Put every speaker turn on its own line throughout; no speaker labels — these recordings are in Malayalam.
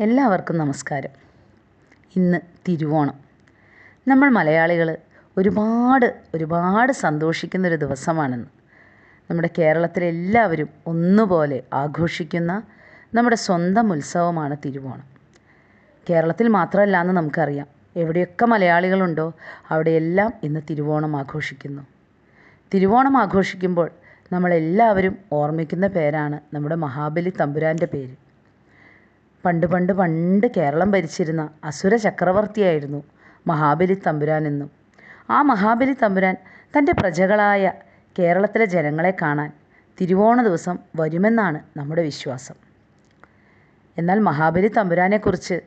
എല്ലാവർക്കും നമസ്കാരം. ഇന്ന് തിരുവോണം. നമ്മൾ മലയാളികൾ ഒരുപാട് ഒരുപാട് സന്തോഷിക്കുന്നൊരു ദിവസമാണെന്ന്. നമ്മുടെ കേരളത്തിലെ എല്ലാവരും ഒന്നുപോലെ ആഘോഷിക്കുന്ന നമ്മുടെ സ്വന്തം ഉത്സവമാണ് തിരുവോണം. കേരളത്തിൽ മാത്രമല്ല എന്ന് നമുക്കറിയാം. എവിടെയൊക്കെ മലയാളികളുണ്ടോ അവിടെയെല്ലാം ഇന്ന് തിരുവോണം ആഘോഷിക്കുന്നു. തിരുവോണം ആഘോഷിക്കുമ്പോൾ നമ്മളെല്ലാവരും ഓർമ്മിക്കുന്ന പേരാണ് നമ്മുടെ മഹാബലി തമ്പുരാന്റെ പേര്. പണ്ട് പണ്ട് പണ്ട് കേരളം ഭരിച്ചിരുന്ന അസുര ചക്രവർത്തിയായിരുന്നു മഹാബലി തമ്പുരാൻ എന്നും. ആ മഹാബലി തമ്പുരാൻ തന്റെ പ്രജകളായ കേരളത്തിലെ ജനങ്ങളെ കാണാൻ തിരുവോണ ദിവസം വരുമെന്നാണ് നമ്മുടെ വിശ്വാസം. എന്നാൽ മഹാബലി തമ്പുരാനെക്കുറിച്ച്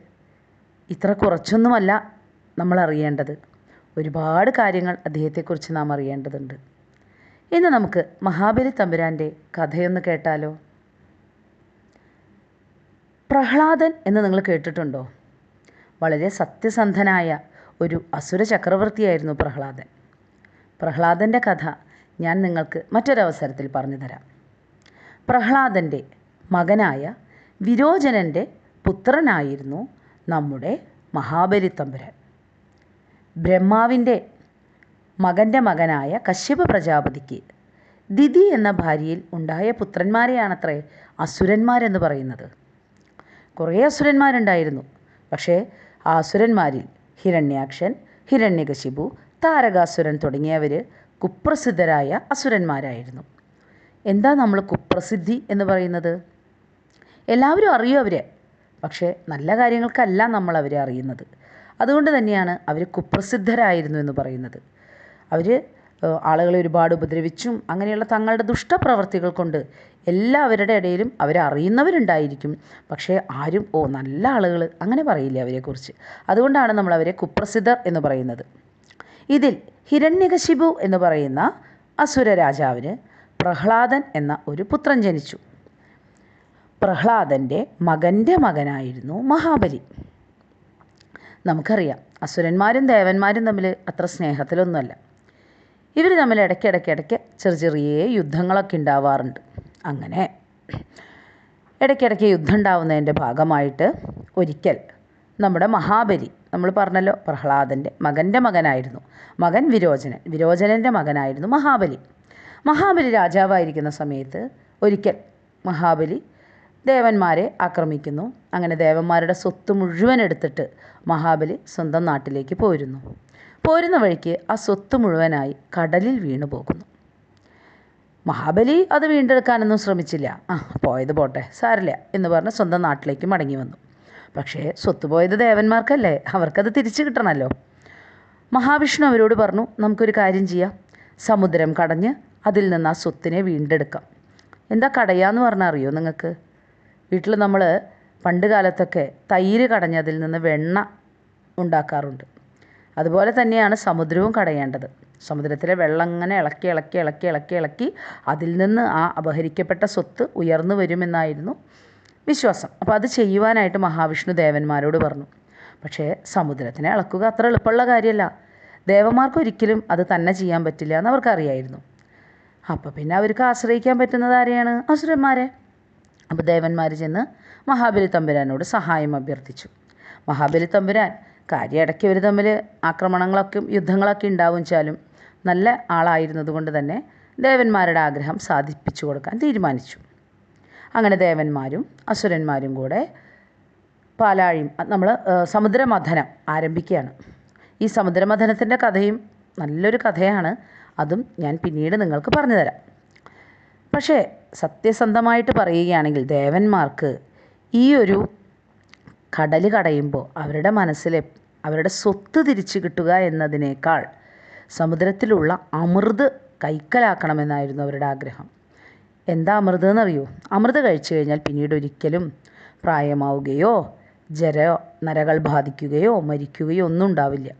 ഇത്ര കുറച്ചൊന്നുമല്ല നമ്മൾ അറിയേണ്ടത്. ഒരുപാട് കാര്യങ്ങൾ അദ്ദേഹത്തെക്കുറിച്ച് നാം അറിയേണ്ടതുണ്ട്. ഇന്ന് നമുക്ക് മഹാബലി തമ്പുരാന്റെ കഥയൊന്ന് കേട്ടാലോ? പ്രഹ്ലാദൻ എന്ന് നിങ്ങൾ കേട്ടിട്ടുണ്ടോ? വളരെ സത്യസന്ധനായ ഒരു അസുര ചക്രവർത്തിയായിരുന്നു പ്രഹ്ലാദൻ. പ്രഹ്ലാദന്റെ കഥ ഞാൻ നിങ്ങൾക്ക് മറ്റൊരവസരത്തിൽ പറഞ്ഞു തരാം. പ്രഹ്ലാദന്റെ മകനായ വിരോചനന്റെ പുത്രനായിരുന്നു നമ്മുടെ മഹാബലി തമ്പുരാൻ ബ്രഹ്മാവിന്റെ മകന്റെ മകനായ കശ്യപ പ്രജാപതിക്ക് ദിതി എന്ന ഭാര്യയിൽ ഉണ്ടായ പുത്രന്മാരെയാണത്രേ അസുരന്മാരെന്ന് പറയുന്നത്. കുറേ അസുരന്മാരുണ്ടായിരുന്നു. പക്ഷേ ആ അസുരന്മാരിൽ ഹിരണ്യാക്ഷൻ ഹിരണ്യകശിപു താരകാസുരൻ തുടങ്ങിയവർ കുപ്രസിദ്ധരായ അസുരന്മാരായിരുന്നു. എന്താ നമ്മൾ കുപ്രസിദ്ധി എന്ന് പറയുന്നത്? എല്ലാവരും അറിയും അവരെ. പക്ഷേ നല്ല കാര്യങ്ങൾക്കല്ല നമ്മൾ അവരെ അറിയുന്നത്. അതുകൊണ്ട് തന്നെയാണ് അവർ കുപ്രസിദ്ധരായിരുന്നു എന്ന് പറയുന്നത്. അവർ ആളുകളെ ഒരുപാട് ഉപദ്രവിച്ചും അങ്ങനെയുള്ള തങ്ങളുടെ ദുഷ്ടപ്രവർത്തികൾ കൊണ്ട് എല്ലാവരുടെ ഇടയിലും അവരറിയുന്നവരുണ്ടായിരിക്കും പക്ഷേ ആരും ഓ നല്ല ആളുകൾ അങ്ങനെ പറയില്ല അവരെക്കുറിച്ച്. അതുകൊണ്ടാണ് നമ്മൾ അവരെ കുപ്രസിദ്ധർ എന്ന് പറയുന്നത്. ഇതിൽ ഹിരണ്യകശിപു എന്ന് പറയുന്ന അസുര രാജാവിന് പ്രഹ്ലാദൻ എന്ന ഒരു പുത്രൻ ജനിച്ചു. പ്രഹ്ലാദന്റെ മകന്റെ മകനായിരുന്നു മഹാബലി. നമുക്കറിയാം അസുരന്മാരും ദേവന്മാരും തമ്മിൽ അത്ര സ്നേഹത്തിലൊന്നുമല്ല. ഇവർ തമ്മിൽ ഇടയ്ക്കിടയ്ക്ക് ഇടയ്ക്ക് ചെറിയ ചെറിയ യുദ്ധങ്ങളൊക്കെ ഉണ്ടാവാറുണ്ട്. അങ്ങനെ ഇടയ്ക്കിടയ്ക്ക് യുദ്ധം ഉണ്ടാവുന്നതിന്റെ ഭാഗമായിട്ട് ഒരിക്കൽ നമ്മുടെ മഹാബലി നമ്മൾ പറഞ്ഞല്ലോ പ്രഹ്ലാദന്റെ മകന്റെ മകനായിരുന്നു. മകൻ വിരോചനൻ വിരോചനന്റെ മകനായിരുന്നു മഹാബലി. മഹാബലി രാജാവായിരിക്കുന്ന സമയത്ത് ഒരിക്കൽ മഹാബലി ദേവന്മാരെ ആക്രമിക്കുന്നു. അങ്ങനെ ദേവന്മാരുടെ സ്വത്ത് മുഴുവൻ എടുത്തിട്ട് മഹാബലി സ്വന്തം നാട്ടിലേക്ക് പോരുന്നു. പോരുന്ന വഴിക്ക് ആ സ്വത്ത് മുഴുവനായി കടലിൽ വീണു പോകുന്നു മഹാബലി അത് വീണ്ടെടുക്കാനൊന്നും ശ്രമിച്ചില്ല. ആ പോയത് പോട്ടെ സാരില്ല എന്ന് പറഞ്ഞ് സ്വന്തം നാട്ടിലേക്ക് മടങ്ങി വന്നു. പക്ഷേ സ്വത്ത് പോയത് ദേവന്മാർക്കല്ലേ അവർക്കത് തിരിച്ചു കിട്ടണമല്ലോ മഹാവിഷ്ണു അവരോട് പറഞ്ഞു നമുക്കൊരു കാര്യം ചെയ്യാം. സമുദ്രം കടഞ്ഞ് അതിൽ നിന്ന് ആ സ്വത്തിനെ വീണ്ടെടുക്കാം. എന്താ കടയാന്ന് പറഞ്ഞാൽ അറിയോ നിങ്ങൾക്ക്? വീട്ടിൽ നമ്മൾ പണ്ട് കാലത്തൊക്കെ തൈര് കടഞ്ഞതിൽ നിന്ന് വെണ്ണ ഉണ്ടാക്കാറുണ്ട്. അതുപോലെ തന്നെയാണ് സമുദ്രവും കടയേണ്ടത്. സമുദ്രത്തിലെ വെള്ളം അങ്ങനെ ഇളക്കി ഇളക്കി ഇളക്കി ഇളക്കി ഇളക്കി അതിൽ നിന്ന് ആ അപഹരിക്കപ്പെട്ട സ്വത്ത് ഉയർന്നു വരുമെന്നായിരുന്നു വിശ്വാസം. അപ്പോൾ അത് ചെയ്യുവാനായിട്ട് മഹാവിഷ്ണു ദേവന്മാരോട് പറഞ്ഞു. പക്ഷേ സമുദ്രത്തിനെ ഇളക്കുക അത്ര എളുപ്പമുള്ള കാര്യമല്ല. ദേവന്മാർക്ക് ഒരിക്കലും അത് തന്നെ ചെയ്യാൻ പറ്റില്ല എന്ന് അവർക്കറിയായിരുന്നു അപ്പോൾ പിന്നെ അവർക്ക് ആശ്രയിക്കാൻ പറ്റുന്നത് ആരെയാണ്? അസുരന്മാരെ. അപ്പോൾ ദേവന്മാർ ചെന്ന് മഹാബലി തമ്പുരാനോട് സഹായം അഭ്യർത്ഥിച്ചു. മഹാബലി തമ്പുരാൻ കാര്യം ഇടയ്ക്ക് ഇവർ തമ്മിൽ ആക്രമണങ്ങളൊക്കെ യുദ്ധങ്ങളൊക്കെ ഉണ്ടാവും വെച്ചാലും നല്ല ആളായിരുന്നത് കൊണ്ട് തന്നെ ദേവന്മാരുടെ ആഗ്രഹം സാധിപ്പിച്ചു കൊടുക്കാൻ തീരുമാനിച്ചു. അങ്ങനെ ദേവന്മാരും അസുരന്മാരും കൂടെ പാലാഴിയും നമ്മൾ സമുദ്രമഥനം ആരംഭിക്കുകയാണ്. ഈ സമുദ്രമഥനത്തിന്റെ കഥയും നല്ലൊരു കഥയാണ്. അതും ഞാൻ പിന്നീട് നിങ്ങൾക്ക് പറഞ്ഞു തരാം. പക്ഷേ സത്യസന്ധമായിട്ട് പറയുകയാണെങ്കിൽ ദേവന്മാർക്ക് ഈ ഒരു കടൽ കടയുമ്പോൾ അവരുടെ മനസ്സിലെ അവരുടെ സ്വത്ത് തിരിച്ചു കിട്ടുക എന്നതിനേക്കാൾ സമുദ്രത്തിലുള്ള അമൃത് കൈക്കലാക്കണമെന്നായിരുന്നു അവരുടെ ആഗ്രഹം. എന്താ അമൃത് എന്നറിയോ? അമൃത് കഴിച്ചു കഴിഞ്ഞാൽ പിന്നീട് ഒരിക്കലും പ്രായമാവുകയോ ജര നരകൾ ബാധിക്കുകയോ മരിക്കുകയോ ഒന്നും ഉണ്ടാവില്ല.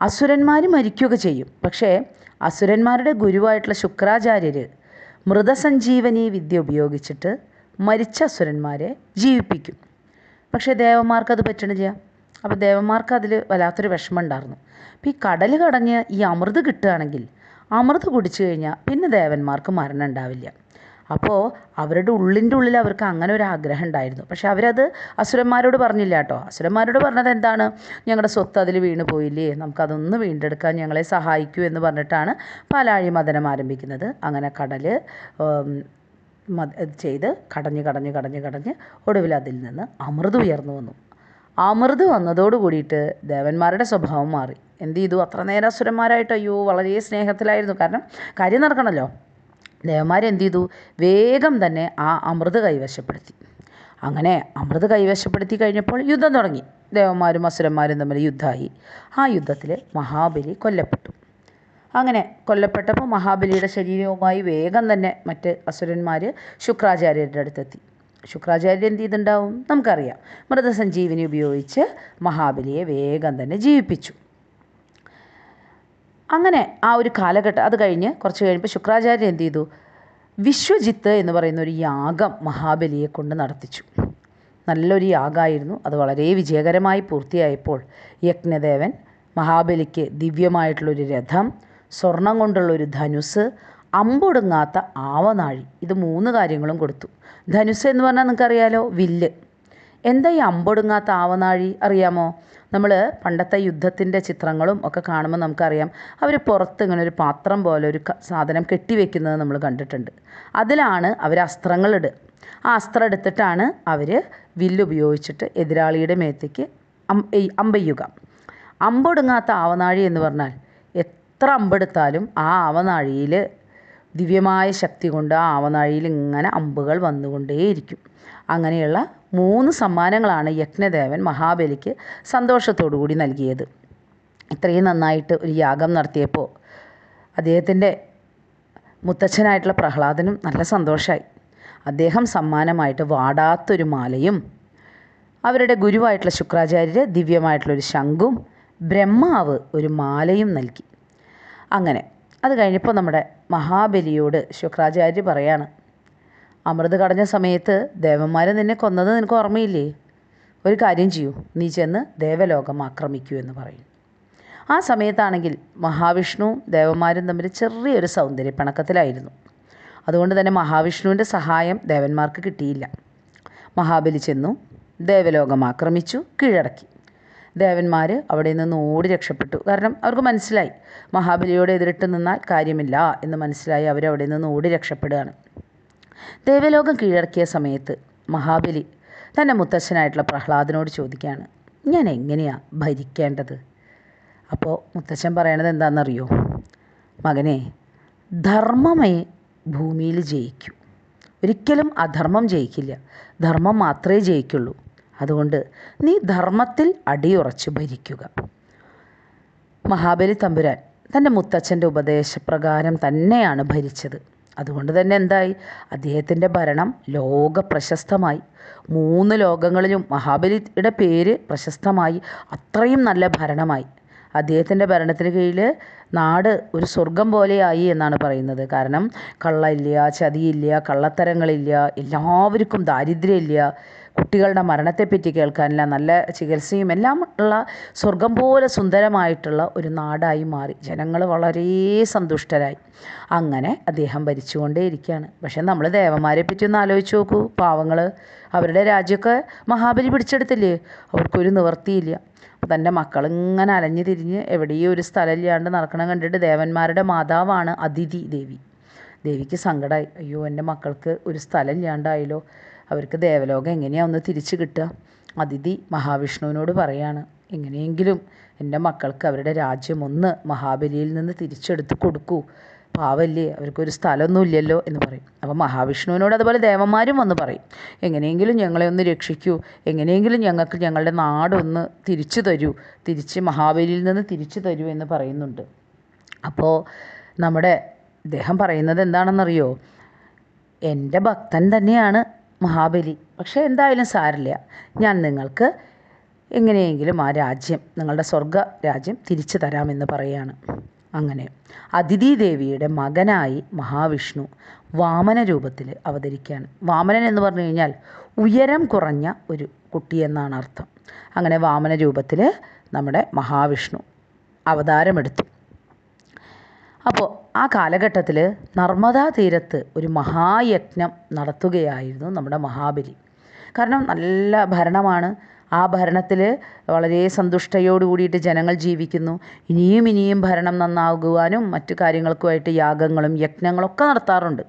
അസുരന്മാർ മരിക്കുകയൊക്കെ ചെയ്യും. പക്ഷേ അസുരന്മാരുടെ ഗുരുവായിട്ടുള്ള ശുക്രാചാര്യർ മൃതസഞ്ജീവനി വിദ്യ ഉപയോഗിച്ചിട്ട് മരിച്ച അസുരന്മാരെ ജീവിപ്പിക്കും. പക്ഷേ ദേവന്മാർക്ക് അത് പറ്റണില്ല. അപ്പോൾ ദേവന്മാർക്ക് അതിൽ വല്ലാത്തൊരു വിഷമം ഉണ്ടായിരുന്നു അപ്പോൾ ഈ കടൽ കടഞ്ഞ് ഈ അമൃത് കിട്ടുകയാണെങ്കിൽ അമൃത് കുടിച്ചു കഴിഞ്ഞാൽ പിന്നെ ദേവന്മാർക്ക് മരണം ഉണ്ടാവില്ല. അപ്പോൾ അവരുടെ ഉള്ളിന്റെ ഉള്ളിൽ അവർക്ക് അങ്ങനെ ഒരു ആഗ്രഹം ഉണ്ടായിരുന്നു. പക്ഷേ അവരത് അസുരന്മാരോട് പറഞ്ഞില്ല കേട്ടോ. അസുരന്മാരോട് പറഞ്ഞത് എന്താണ്? ഞങ്ങളുടെ സ്വത്ത് അതിൽ വീണ് പോയില്ലേ. നമുക്കതൊന്ന് വീണ്ടെടുക്കാൻ ഞങ്ങളെ സഹായിക്കൂ എന്ന് പറഞ്ഞിട്ടാണ് പാലാഴി മദനം ആരംഭിക്കുന്നത്. അങ്ങനെ കടൽ ചെയ്ത് കടഞ്ഞ് കടഞ്ഞ് കടഞ്ഞ് കടഞ്ഞ് ഒടുവിൽ അതിൽ നിന്ന് അമൃത് ഉയർന്നു വന്നു. അമൃത് വന്നതോട് കൂടിയിട്ട് ദേവന്മാരുടെ സ്വഭാവം മാറി. എന്ത് ചെയ്തു? അത്ര നേരം അസുരന്മാരായിട്ട് അയ്യോ വളരെ സ്നേഹത്തിലായിരുന്നു. കാരണം കാര്യം നടക്കണമല്ലോ ദേവന്മാരെന്ത് ചെയ്തു? വേഗം തന്നെ ആ അമൃത് കൈവശപ്പെടുത്തി. അങ്ങനെ അമൃത് കൈവശപ്പെടുത്തി കഴിഞ്ഞപ്പോൾ യുദ്ധം തുടങ്ങി. ദേവന്മാരും അസുരന്മാരും തമ്മിൽ യുദ്ധമായി. ആ യുദ്ധത്തിൽ മഹാബലി കൊല്ലപ്പെട്ടു. അങ്ങനെ കൊല്ലപ്പെട്ടപ്പോൾ മഹാബലിയുടെ ശരീരവുമായി വേഗം തന്നെ മറ്റ് അസുരന്മാർ ശുക്രാചാര്യരുടെ അടുത്തെത്തി. ശുക്രാചാര്യ എന്ത് ചെയ്തിട്ടുണ്ടാവും? നമുക്കറിയാം. മൃതസഞ്ജീവിനി ഉപയോഗിച്ച് മഹാബലിയെ വേഗം തന്നെ ജീവിപ്പിച്ചു. അങ്ങനെ ആ ഒരു കാലഘട്ടം അത് കഴിഞ്ഞ് കുറച്ച് കഴിയുമ്പോൾ ശുക്രാചാര്യൻ എന്ത് ചെയ്തു? വിശ്വജിത്ത് എന്ന് പറയുന്ന ഒരു യാഗം മഹാബലിയെ കൊണ്ട് നടത്തിച്ചു. നല്ലൊരു യാഗമായിരുന്നു അത് വളരെ വിജയകരമായി പൂർത്തിയായപ്പോൾ യജ്ഞദേവൻ മഹാബലിക്ക് ദിവ്യമായിട്ടുള്ളൊരു രഥം സ്വർണം കൊണ്ടുള്ളൊരു ധനുസ് അമ്പൊടുങ്ങാത്ത ആവനാഴി. ഇത് മൂന്ന് കാര്യങ്ങളും കൊടുത്തു. ധനുസ് എന്ന് പറഞ്ഞാൽ നിങ്ങൾക്കറിയാലോ വില്ല്. എന്താ ഈ അമ്പൊടുങ്ങാത്ത ആവനാഴി അറിയാമോ? നമ്മൾ പണ്ടത്തെ യുദ്ധത്തിന്റെ ചിത്രങ്ങളും ഒക്കെ കാണുമ്പോൾ നമുക്കറിയാം അവർ പുറത്ത് ഇങ്ങനെ ഒരു പാത്രം പോലെ ഒരു സാധനം കെട്ടിവെക്കുന്നത് നമ്മൾ കണ്ടിട്ടുണ്ട്. അതിലാണ് അവർ അസ്ത്രങ്ങളിടുക ആ അസ്ത്രം എടുത്തിട്ടാണ് അവർ വില്ലുപയോഗിച്ചിട്ട് എതിരാളിയുടെ മേത്തേക്ക് അമ്പെയ്യുക അമ്പൊടുങ്ങാത്ത ആവനാഴി എന്ന് പറഞ്ഞാൽ എത്ര അമ്പെടുത്താലും ആ ആവനാഴിയിൽ ദിവ്യമായ ശക്തി കൊണ്ട് ആ ആവനാഴിയിൽ ഇങ്ങനെ അമ്പുകൾ വന്നുകൊണ്ടേയിരിക്കും. അങ്ങനെയുള്ള മൂന്ന് സമ്മാനങ്ങളാണ് യജ്ഞദേവൻ മഹാബലിക്ക് സന്തോഷത്തോടു കൂടി നൽകിയത്. ഇത്രയും നന്നായിട്ട് ഒരു യാഗം നടത്തിയപ്പോൾ അദ്ദേഹത്തിന്റെ മുത്തച്ഛനായിട്ടുള്ള പ്രഹ്ലാദനും നല്ല സന്തോഷമായി അദ്ദേഹം സമ്മാനമായിട്ട് വാടാത്തൊരു മാലയും അവരുടെ ഗുരുവായിട്ടുള്ള ശുക്രാചാര്യർ ദിവ്യമായിട്ടുള്ളൊരു ശംഖും ബ്രഹ്മാവ് ഒരു മാലയും നൽകി. അങ്ങനെ. അത് കഴിഞ്ഞപ്പോൾ നമ്മുടെ മഹാബലിയോട് ശുക്രാചാര്യ പറയാണ് അമൃത് കടഞ്ഞ സമയത്ത് ദേവന്മാരെ നിന്നെ കൊന്നത് നിനക്ക് ഓർമ്മയില്ലേ? ഒരു കാര്യം ചെയ്യൂ നീ ചെന്ന് ദേവലോകം ആക്രമിക്കൂ എന്ന് പറയും. ആ സമയത്താണെങ്കിൽ മഹാവിഷ്ണുവും ദേവന്മാരും തമ്മിൽ ചെറിയൊരു സൗന്ദര്യ പിണക്കത്തിലായിരുന്നു അതുകൊണ്ട് തന്നെ മഹാവിഷ്ണുവിന്റെ സഹായം ദേവന്മാർക്ക് കിട്ടിയില്ല. മഹാബലി ചെന്നു ദേവലോകം ആക്രമിച്ചു കീഴടക്കി. ദേവന്മാർ അവിടെ നിന്ന് ഓടി രക്ഷപ്പെട്ടു. കാരണം അവർക്ക് മനസ്സിലായി. മഹാബലിയോട് എതിരിട്ട് നിന്നാൽ കാര്യമില്ല എന്ന് മനസ്സിലായി അവരവിടെ നിന്ന് ഓടി രക്ഷപ്പെടുകയാണ്. ദേവലോകം കീഴടക്കിയ സമയത്ത് മഹാബലി തന്റെ മുത്തച്ഛനായിട്ടുള്ള പ്രഹ്ലാദനോട് ചോദിക്കുകയാണ് ഞാൻ എങ്ങനെയാണ് ഭരിക്കേണ്ടത്? അപ്പോൾ മുത്തച്ഛൻ പറയണത് എന്താണെന്നറിയോ? മകനെ ധർമ്മമേ ഭൂമിയിൽ ജയിക്കൂ. ഒരിക്കലും അധർമ്മം ജയിക്കില്ല. ധർമ്മം മാത്രമേ ജയിക്കുള്ളൂ. അതുകൊണ്ട് നീ ധർമ്മത്തിൽ അടിയുറച്ച് ഭരിക്കുക. മഹാബലി തമ്പുരാൻ തന്റെ മുത്തച്ഛന്റെ ഉപദേശപ്രകാരം തന്നെയാണ് ഭരിച്ചത്. അതുകൊണ്ട് തന്നെ എന്തായി? അദ്ദേഹത്തിന്റെ ഭരണം ലോക പ്രശസ്തമായി. മൂന്ന് ലോകങ്ങളിലും മഹാബലിയുടെ പേര് പ്രശസ്തമായി. അത്രയും നല്ല ഭരണമായി. അദ്ദേഹത്തിന്റെ ഭരണത്തിന് കീഴിൽ നാട് ഒരു സ്വർഗം പോലെയായി എന്നാണ് പറയുന്നത്. കാരണം കള്ളമില്ല ചതിയില്ല കള്ളത്തരങ്ങളില്ല എല്ലാവർക്കും ദാരിദ്ര്യമില്ല. കുട്ടികളുടെ മരണത്തെപ്പറ്റി കേൾക്കാനില്ല. നല്ല ചികിത്സയും എല്ലാം ഉള്ള സ്വർഗം പോലെ സുന്ദരമായിട്ടുള്ള ഒരു നാടായി മാറി. ജനങ്ങൾ വളരെ സന്തുഷ്ടരായി. അങ്ങനെ അദ്ദേഹം ഭരിച്ചുകൊണ്ടേയിരിക്കുകയാണ് പക്ഷെ നമ്മൾ ദേവന്മാരെ പറ്റി ഒന്ന് ആലോചിച്ച് നോക്കൂ. പാവങ്ങൾ അവരുടെ രാജ്യമൊക്കെ മഹാബലി പിടിച്ചെടുത്തില്ലേ? അവർക്കൊരു നിവർത്തിയില്ല തന്റെ മക്കളിങ്ങനെ അലഞ്ഞു തിരിഞ്ഞ് എവിടെയോ ഒരു സ്ഥലമില്ലാണ്ട് നടക്കണം കണ്ടിട്ട് ദേവന്മാരുടെ മാതാവാണ് അതിഥി ദേവി. ദേവിക്ക് സങ്കടമായി അയ്യോ എന്റെ മക്കൾക്ക് ഒരു സ്ഥലം ഇല്ലാണ്ടായല്ലോ അവർക്ക് ദേവലോകം എങ്ങനെയാണ് ഒന്ന് തിരിച്ചു കിട്ടുക? അതിഥി മഹാവിഷ്ണുവിനോട് പറയാണ് എങ്ങനെയെങ്കിലും എന്റെ മക്കൾക്ക് അവരുടെ രാജ്യം ഒന്ന് മഹാബലിയിൽ നിന്ന് തിരിച്ചെടുത്ത് കൊടുക്കൂ. പാവല്ലേ അവർക്കൊരു സ്ഥലമൊന്നും ഇല്ലല്ലോ എന്ന് പറയും. അപ്പോൾ മഹാവിഷ്ണുവിനോട് അതുപോലെ ദേവന്മാരും വന്ന് പറയും എങ്ങനെയെങ്കിലും ഞങ്ങളെ ഒന്ന് രക്ഷിക്കൂ. എങ്ങനെയെങ്കിലും ഞങ്ങൾക്ക് ഞങ്ങളുടെ നാടൊന്ന് തിരിച്ചു തരൂ. തിരിച്ച് മഹാബലിയിൽ നിന്ന് തിരിച്ചു തരൂ എന്ന് പറയുന്നുണ്ട്. അപ്പോൾ നമ്മുടെ ഇദ്ദേഹം പറയുന്നത് എന്താണെന്നറിയോ? എന്റെ ഭക്തൻ തന്നെയാണ് മഹാബലി. പക്ഷേ എന്തായാലും സാരില്ല ഞാൻ നിങ്ങൾക്ക് എങ്ങനെയെങ്കിലും ആ രാജ്യം നിങ്ങളുടെ സ്വർഗ രാജ്യം തിരിച്ചു തരാമെന്ന് പറയാണ്. അങ്ങനെ അതിഥി ദേവിയുടെ മകനായി മഹാവിഷ്ണു വാമന രൂപത്തിൽ അവതരിക്കുകയാണ്. വാമനൻ എന്ന് പറഞ്ഞു കഴിഞ്ഞാൽ ഉയരം കുറഞ്ഞ ഒരു കുട്ടി എന്നാണ് അർത്ഥം. അങ്ങനെ വാമന രൂപത്തിൽ നമ്മുടെ മഹാവിഷ്ണു അവതാരമെടുത്തു. അപ്പോൾ ആ കാലഘട്ടത്തിൽ നർമ്മദാ തീരത്ത് ഒരു മഹായജ്ഞം നടത്തുകയായിരുന്നു നമ്മുടെ മഹാബലി. കാരണം നല്ല ഭരണമാണ്. ആ ഭരണത്തിൽ വളരെ സന്തുഷ്ടയോട് കൂടിയിട്ട് ജനങ്ങൾ ജീവിക്കുന്നു. ഇനിയും ഇനിയും ഭരണം നന്നാകുവാനും മറ്റു കാര്യങ്ങൾക്കുമായിട്ട് യാഗങ്ങളും യജ്ഞങ്ങളൊക്കെ നടത്താറുണ്ട്.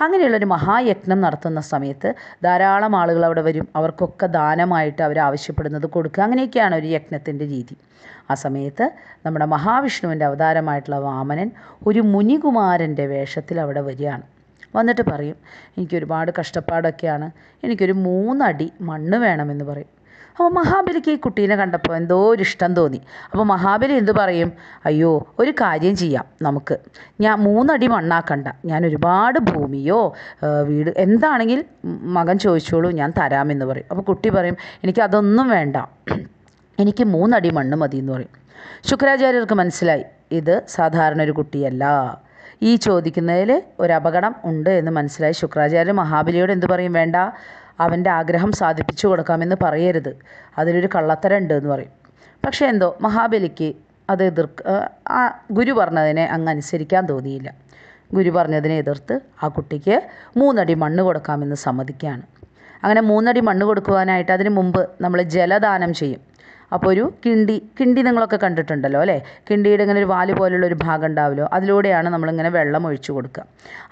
അങ്ങനെയുള്ളൊരു മഹായജ്ഞം നടത്തുന്ന സമയത്ത് ധാരാളം ആളുകൾ അവിടെ വരും. അവർക്കൊക്കെ ദാനമായിട്ട് അവർ ആവശ്യപ്പെടുന്നത് കൊടുക്കുക. അങ്ങനെയൊക്കെയാണ് ഒരു യജ്ഞത്തിന്റെ രീതി. ആ സമയത്ത് നമ്മുടെ മഹാവിഷ്ണുവിന്റെ അവതാരമായിട്ടുള്ള വാമനൻ ഒരു മുനികുമാരന്റെ വേഷത്തിൽ അവിടെ വരികയാണ്. വന്നിട്ട് പറയും എനിക്ക് ഒരുപാട് കഷ്ടപ്പാടൊക്കെയാണ്. എനിക്കൊരു മൂന്നടി മണ്ണ് വേണമെന്ന് പറയും. അപ്പോൾ മഹാബലിക്ക് ഈ കുട്ടീനെ കണ്ടപ്പോൾ എന്തോ ഒരു ഇഷ്ടം തോന്നി. അപ്പോൾ മഹാബലി എന്തു പറയും? അയ്യോ ഒരു കാര്യം ചെയ്യാം നമുക്ക്. ഞാൻ മൂന്നടി മണ്ണാക്കണ്ട. ഞാൻ ഒരുപാട് ഭൂമിയോ വീട് എന്താണെങ്കിൽ മകൻ ചോദിച്ചോളൂ ഞാൻ തരാമെന്ന് പറയും. അപ്പോൾ കുട്ടി പറയും എനിക്ക് അതൊന്നും വേണ്ട. എനിക്ക് മൂന്നടി മണ്ണ് മതി എന്ന് പറയും. ശുക്രാചാര്യർക്ക് മനസ്സിലായി ഇത് സാധാരണ ഒരു കുട്ടിയല്ല. ഈ ചോദിക്കുന്നതിൽ ഒരു അപകടം ഉണ്ട് എന്ന് മനസ്സിലായി. ശുക്രാചാര്യ മഹാബലിയോട് എന്ത് പറയും? വേണ്ട അവന്റെ ആഗ്രഹം സാധിപ്പിച്ചു കൊടുക്കാമെന്ന് പറയരുത്. അതിലൊരു കള്ളത്തരം ഉണ്ട് എന്ന് പറയും. പക്ഷേ എന്തോ മഹാബലിക്ക് അത് ആ ഗുരു പറഞ്ഞതിനെ അങ്ങ് അനുസരിക്കാൻ തോന്നിയില്ല. ഗുരു പറഞ്ഞതിനെ എതിർത്ത് ആ കുട്ടിക്ക് മൂന്നടി മണ്ണ് കൊടുക്കാമെന്ന് സമ്മതിക്കുകയാണ്. അങ്ങനെ മൂന്നടി മണ്ണ് കൊടുക്കുവാനായിട്ട് അതിന് മുമ്പ് നമ്മൾ ജലദാനം ചെയ്യും. അപ്പോൾ ഒരു കിണ്ടി കിണ്ടി നിങ്ങളൊക്കെ കണ്ടിട്ടുണ്ടല്ലോ അല്ലേ? കിണ്ടിയുടെ ഇങ്ങനെ ഒരു വാൽ പോലുള്ള ഒരു ഭാഗം ഉണ്ടാവുമല്ലോ അതിലൂടെയാണ് നമ്മളിങ്ങനെ വെള്ളം ഒഴിച്ചു കൊടുക്കുക.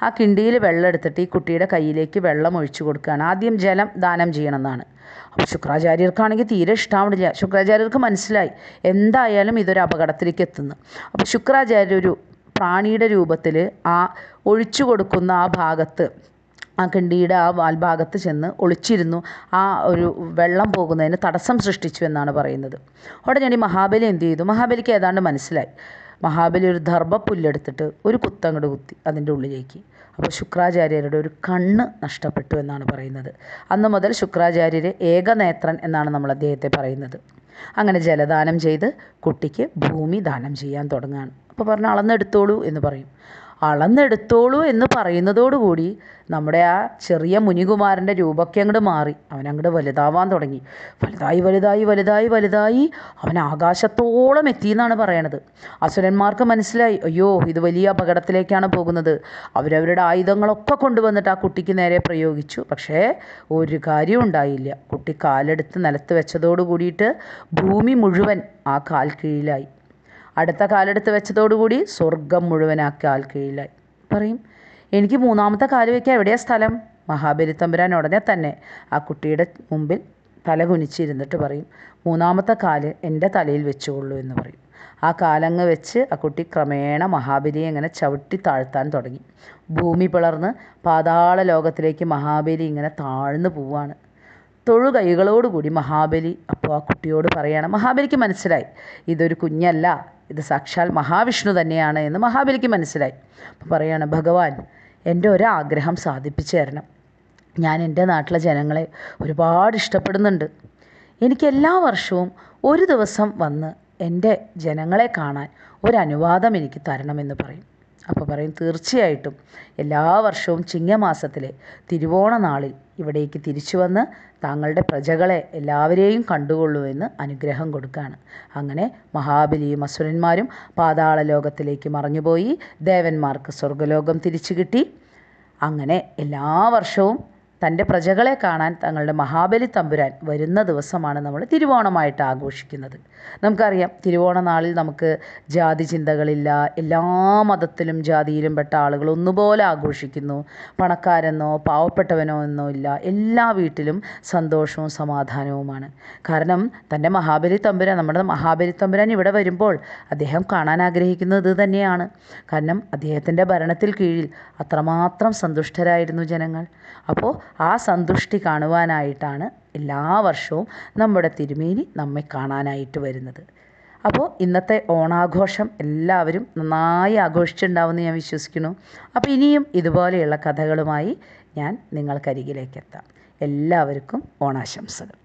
ആ കിണ്ടിയിൽ വെള്ളം എടുത്തിട്ട് ഈ കുട്ടിയുടെ കയ്യിലേക്ക് വെള്ളം ഒഴിച്ചു കൊടുക്കുകയാണ്. ആദ്യം ജലം ദാനം ചെയ്യണമെന്നാണ്. അപ്പോൾ ശുക്രാചാര്യർക്കാണെങ്കിൽ തീരെ ഇഷ്ടാവണില്ല. ശുക്രാചാര്യർക്ക് മനസ്സിലായി എന്തായാലും ഇതൊരു അപകടത്തിലേക്ക് എത്തുന്നു. അപ്പോൾ ശുക്രാചാര്യ ഒരു പ്രാണിയുടെ രൂപത്തിൽ ആ ഒഴിച്ചു കൊടുക്കുന്ന ആ ഭാഗത്ത് ആ കിണ്ടിയുടെ ആ വാൽഭാഗത്ത് ചെന്ന് ഒളിച്ചിരുന്നു. ആ ഒരു വെള്ളം പോകുന്നതിന് തടസ്സം സൃഷ്ടിച്ചു എന്നാണ് പറയുന്നത്. ഉടനെ മഹാബലി എന്ത് ചെയ്തു? മഹാബലിക്ക് ഏതാണ്ട് മനസ്സിലായി. മഹാബലി ഒരു ദർഭപ്പുല്ലെടുത്തിട്ട് ഒരു കുത്തങ്ങട് കുത്തി അതിന്റെ ഉള്ളിലേക്ക്. അപ്പോൾ ശുക്രാചാര്യരുടെ ഒരു കണ്ണ് നഷ്ടപ്പെട്ടു എന്നാണ് പറയുന്നത്. അന്ന് മുതൽ ശുക്രാചാര്യർ ഏകനേത്രൻ എന്നാണ് നമ്മൾ അദ്ദേഹത്തെ പറയുന്നത്. അങ്ങനെ ജലദാനം ചെയ്ത് കുട്ടിക്ക് ഭൂമി ദാനം ചെയ്യാൻ തുടങ്ങുകയാണ് അപ്പോൾ പറഞ്ഞാൽ അളന്നെടുത്തോളൂ എന്ന് പറയും. അളന്നെടുത്തോളൂ എന്ന് പറയുന്നതോടുകൂടി നമ്മുടെ ആ ചെറിയ മുനികുമാരന്റെ രൂപമൊക്കെ അങ്ങോട്ട് മാറി. അവൻ അങ്ങോട്ട് വലുതാവാൻ തുടങ്ങി. വലുതായി വലുതായി വലുതായി വലുതായി അവൻ ആകാശത്തോളം എത്തി എന്നാണ് പറയണത്. അസുരന്മാർക്ക് മനസ്സിലായി അയ്യോ ഇത് വലിയ അപകടത്തിലേക്കാണ് പോകുന്നത്. അവരവരുടെ ആയുധങ്ങളൊക്കെ കൊണ്ടുവന്നിട്ട് ആ കുട്ടിക്ക് നേരെ പ്രയോഗിച്ചു. പക്ഷേ ഒരു കാര്യം ഉണ്ടായില്ല. കുട്ടി കാലെടുത്ത് നിലത്ത് വെച്ചതോട് കൂടിയിട്ട് ഭൂമി മുഴുവൻ ആ കാൽ കീഴിലായി. അടുത്ത കാലെടുത്ത് വെച്ചതോടുകൂടി സ്വർഗം മുഴുവനാക്കി ആൾ കീഴിലായി. പറയും എനിക്ക് മൂന്നാമത്തെ കാൽ വയ്ക്കാൻ എവിടെയാ സ്ഥലം? മഹാബലി തമ്പുരാൻ ഉടനെ തന്നെ ആ കുട്ടിയുടെ മുമ്പിൽ തല കുനിച്ചിരുന്നിട്ട് പറയും മൂന്നാമത്തെ കാൽ എന്റെ തലയിൽ വെച്ചുകൊള്ളൂ എന്ന് പറയും. ആ കാലങ്ങ് വെച്ച് ആ കുട്ടി ക്രമേണ മഹാബലിയെ ഇങ്ങനെ ചവിട്ടി താഴ്ത്താൻ തുടങ്ങി. ഭൂമി പിളർന്ന് പാതാള ലോകത്തിലേക്ക് മഹാബലി ഇങ്ങനെ താഴ്ന്നു പോവാണ്. തൊഴുകൈകളോടുകൂടി മഹാബലി അപ്പോൾ ആ കുട്ടിയോട് പറയാണ്. മഹാബലിക്ക് മനസ്സിലായി. ഇതൊരു കുഞ്ഞല്ല. ഇത് സാക്ഷാൽ മഹാവിഷ്ണു തന്നെയാണ് എന്ന് മഹാബലിക്ക് മനസ്സിലായി. അപ്പോൾ പറയാണ് ഭഗവാൻ എന്റെ ഒരാഗ്രഹം സാധിപ്പിച്ചു തരണം. ഞാൻ എന്റെ നാട്ടിലെ ജനങ്ങളെ ഒരുപാട് ഇഷ്ടപ്പെടുന്നുണ്ട്. എനിക്ക് എല്ലാ വർഷവും ഒരു ദിവസം വന്ന് എന്റെ ജനങ്ങളെ കാണാൻ ഒരനുവാദം എനിക്ക് തരണമെന്ന് പറയും. അപ്പോൾ പറയും തീർച്ചയായിട്ടും. എല്ലാ വർഷവും ചിങ്ങമാസത്തിലെ തിരുവോണ നാളിൽ ഇവിടേക്ക് തിരിച്ചു വന്ന് താങ്കളുടെ പ്രജകളെ എല്ലാവരെയും കണ്ടുകൊള്ളൂ എന്ന് അനുഗ്രഹം കൊടുക്കുകയാണ് അങ്ങനെ മഹാബലിയും അസുരന്മാരും പാതാള ലോകത്തിലേക്ക് മറഞ്ഞുപോയി. ദേവന്മാർക്ക് സ്വർഗലോകം തിരിച്ചു കിട്ടി. അങ്ങനെ എല്ലാ വർഷവും തന്റെ പ്രജകളെ കാണാൻ തങ്ങളുടെ മഹാബലി തമ്പുരാൻ വരുന്ന ദിവസമാണ് നമ്മൾ തിരുവോണമായിട്ട് ആഘോഷിക്കുന്നത്. നമുക്കറിയാം തിരുവോണ നാളിൽ നമുക്ക് ജാതി ചിന്തകളില്ല. എല്ലാ മതത്തിലും ജാതിയിലും പെട്ട ആളുകൾ ഒന്നുപോലെ ആഘോഷിക്കുന്നു. പണക്കാരെന്നോ പാവപ്പെട്ടവനോ എന്നോ ഇല്ല. എല്ലാ വീട്ടിലും സന്തോഷവും സമാധാനവുമാണ്. കാരണം തന്റെ മഹാബലി തമ്പുരാൻ നമ്മുടെ മഹാബലി തമ്പുരാൻ ഇവിടെ വരുമ്പോൾ അദ്ദേഹം കാണാൻ ആഗ്രഹിക്കുന്നത് തന്നെയാണ്. കാരണം അദ്ദേഹത്തിന്റെ ഭരണത്തിൽ കീഴിൽ അത്രമാത്രം സന്തുഷ്ടരായിരുന്നു ജനങ്ങൾ. അപ്പോൾ ആ സന്തുഷ്ടി കാണുവാനായിട്ടാണ് എല്ലാ വർഷവും നമ്മുടെ തിരുമേനി നമ്മെ കാണാനായിട്ട് വരുന്നത്. അപ്പോൾ ഇന്നത്തെ ഓണാഘോഷം എല്ലാവരും നന്നായി ആഘോഷിച്ചിട്ടുണ്ടാവുമെന്ന് ഞാൻ വിശ്വസിക്കുന്നു. അപ്പോൾ ഇനിയും ഇതുപോലെയുള്ള കഥകളുമായി ഞാൻ നിങ്ങൾക്കരികിലേക്ക് എത്താം എല്ലാവർക്കും ഓണാശംസകൾ.